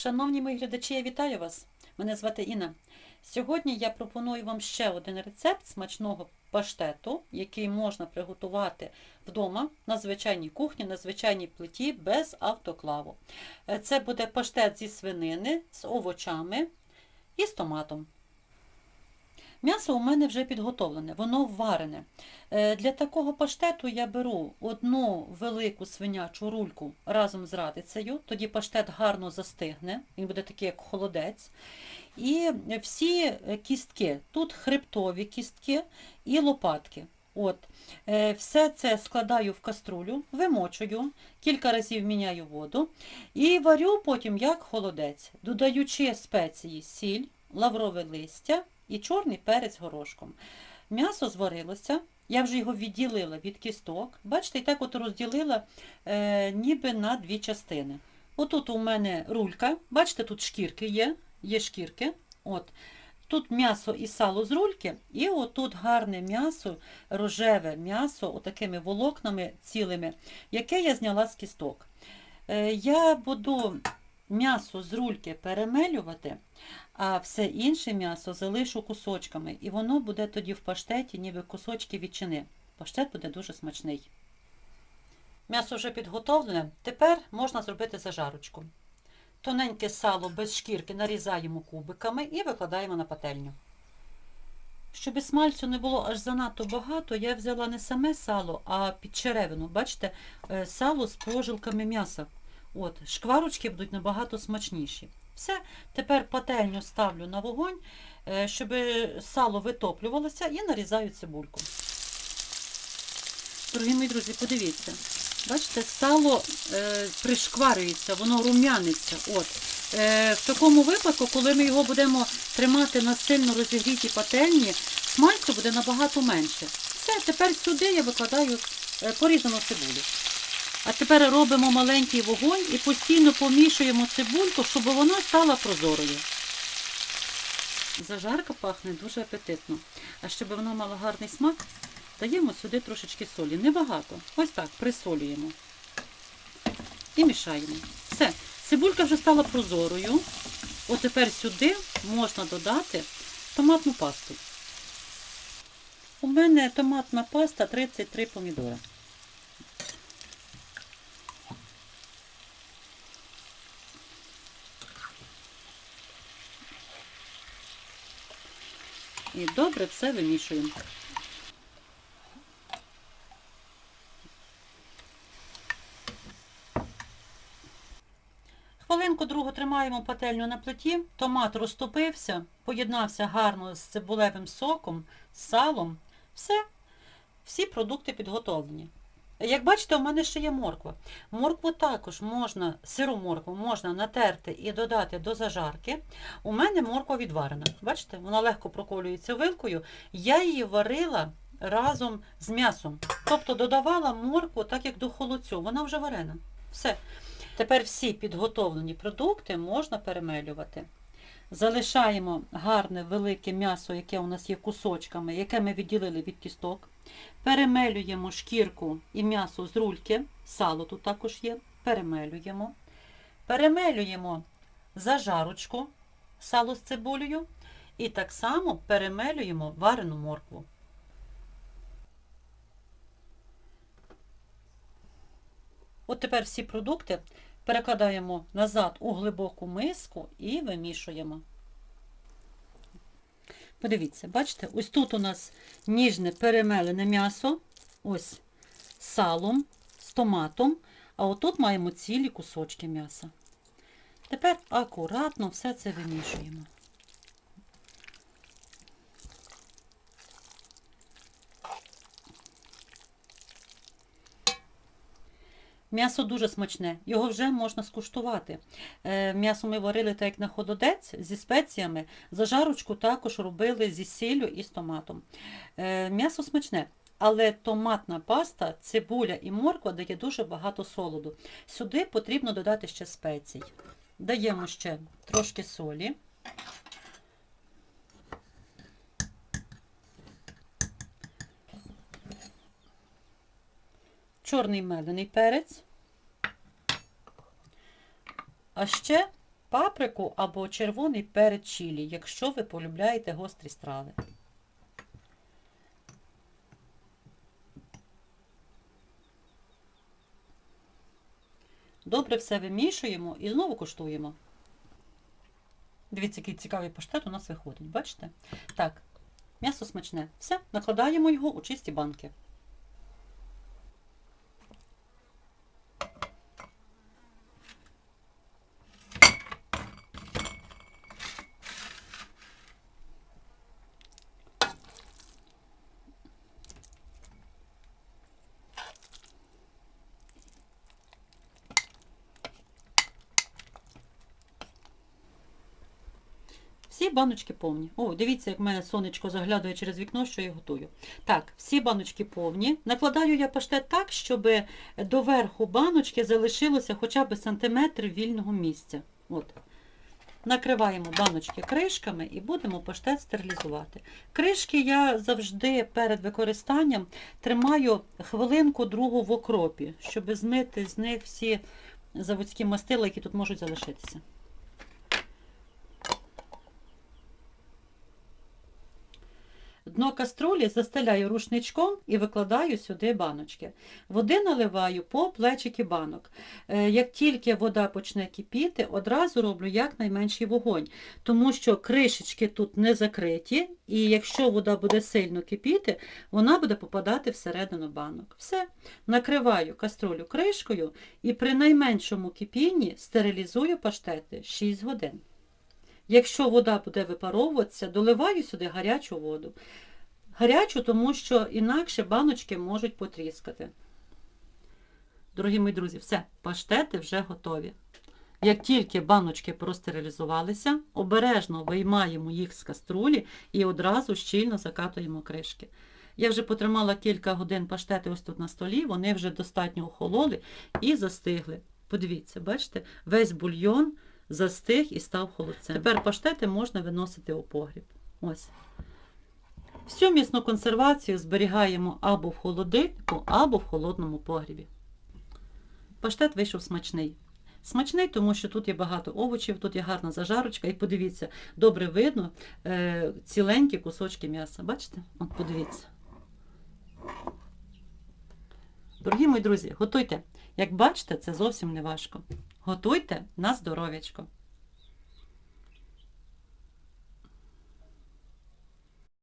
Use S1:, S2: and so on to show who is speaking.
S1: Шановні мої глядачі, я вітаю вас! Мене звати Інна. Сьогодні я пропоную вам ще один рецепт смачного паштету, який можна приготувати вдома на звичайній кухні, на звичайній плиті без автоклаву. Е, Це буде паштет зі свинини з овочами і з томатом. М'ясо у мене вже підготовлене, воно варене. Е, Для такого паштету я беру одну велику свинячу рульку разом з радицею, тоді паштет гарно застигне, він буде такий, як холодець. І всі кістки, тут хребтові кістки і лопатки. От. Е, Все це складаю в каструлю, вимочую, кілька разів міняю воду і варю потім як холодець, додаючи спеції сіль, лаврове листя і чорний перець горошком. М'ясо зварилося, я вже його відділила від кісток. Бачите, і так от розділила е, ніби на дві частини. Отут у мене рулька, бачите, тут шкірки є, є шкірки. От. Тут м'ясо і сало з рульки, і отут гарне м'ясо, рожеве м'ясо, отакими волокнами цілими, яке я зняла з кісток. Е, Я буду м'ясо з рульки перемелювати, а все інше м'ясо залишу кусочками, і воно буде тоді в паштеті, ніби кусочки ветчини. Паштет буде дуже смачний. М'ясо вже підготовлене. Тепер можна зробити зажарочку. Тоненьке сало без шкірки нарізаємо кубиками і викладаємо на пательню. Щоб смальцю не було аж занадто багато, я взяла не саме сало, а підчеревину. Бачите, е, сало з прожилками м'яса. От, шкварочки будуть набагато смачніші. Все, тепер пательню ставлю на вогонь, е, щоб сало витоплювалося і нарізаю цибульку. Дорогі мої друзі, подивіться. Бачите, сало е, пришкварюється, воно рум'яниться. От. Е, в такому випадку, коли ми його будемо тримати на сильно розігрітій пательні, смальцю буде набагато менше. Все, тепер сюди я викладаю е, порізану цибулю. А тепер робимо маленький вогонь і постійно помішуємо цибульку, щоб вона стала прозорою. Зажарка пахне дуже апетитно. А щоб вона мала гарний смак, даємо сюди трошечки солі. Небагато. Ось так присолюємо. І мішаємо. Все. Цибулька вже стала прозорою. От тепер сюди можна додати томатну пасту. У мене томатна паста 33 помідори. І добре все вимішуємо. Хвилинку другу тримаємо пательню на плиті, томат розтопився, поєднався гарно з цибулевим соком, з салом. Все, всі продукти підготовлені. Як бачите, у мене ще є морква. Моркву також можна, сиру моркву можна натерти і додати до зажарки. У мене морква відварена. Бачите, вона легко проколюється вилкою. Я її варила разом з м'ясом. Тобто додавала моркву так, як до холодцю. Вона вже варена. Все. Тепер всі підготовлені продукти можна перемелювати. Залишаємо гарне велике м'ясо, яке у нас є кусочками, яке ми відділили від кісток. Перемелюємо шкірку і м'ясо з рульки, сало тут також є, перемелюємо. Перемелюємо зажарочку, сало з цибулею. І так само перемелюємо варену моркву. От тепер всі продукти перекладаємо назад у глибоку миску і вимішуємо. Подивіться, бачите, ось тут у нас ніжне перемелене м'ясо, ось з салом, з томатом, а отут маємо цілі кусочки м'яса. Тепер акуратно все це вимішуємо. М'ясо дуже смачне, його вже можна скуштувати. Е, М'ясо ми варили так як на холодець зі спеціями. Зажарочку також робили зі сіллю і з томатом. Е, М'ясо смачне, але томатна паста, цибуля і морква дає дуже багато солоду. Сюди потрібно додати ще спецій. Даємо ще трошки солі. Чорний мелений перець, а ще паприку або червоний перець чилі, якщо ви полюбляєте гострі страви. Добре все вимішуємо і знову куштуємо. Дивіться, який цікавий паштет у нас виходить, бачите? Так, м'ясо смачне. Все, накладаємо його у чисті банки. Баночки повні. О, дивіться, як мене сонечко заглядає через вікно, що я готую. Так, всі баночки повні. Накладаю я паштет так, щоб до верху баночки залишилося хоча б сантиметр вільного місця. От. Накриваємо баночки кришками і будемо паштет стерилізувати. Кришки я завжди перед використанням тримаю хвилинку другу в окропі, щоб змити з них всі заводські мастила, які тут можуть залишитися. Дно каструлі застеляю рушничком і викладаю сюди баночки. Води наливаю по плечики банок. Е, Як тільки вода почне кипіти, одразу роблю якнайменший вогонь, тому що кришечки тут не закриті, і якщо вода буде сильно кипіти, вона буде попадати всередину банок. Все, накриваю каструлю кришкою і при найменшому кипінні стерилізую паштети 6 годин. Якщо вода буде випаровуватися, доливаю сюди гарячу воду. Гарячу, тому що інакше баночки можуть потріскати. Дорогі мої друзі, все, паштети вже готові. Як тільки баночки простерилізувалися, обережно виймаємо їх з каструлі і одразу щільно закатуємо кришки. Я вже потримала кілька годин паштети ось тут на столі, вони вже достатньо охололи і застигли. Подивіться, бачите, весь бульйон застиг і став холодцем. Тепер паштети можна виносити у погріб. Ось. Всю місну консервацію зберігаємо або в холодильнику, або в холодному погрібі. Паштет вийшов смачний. Смачний, тому що тут є багато овочів, тут є гарна зажарочка. І подивіться, добре видно е, ціленькі кусочки м'яса. Бачите? От подивіться. Дорогі мої друзі, готуйте. Як бачите, це зовсім не важко. Готуйте на здоров'ячко.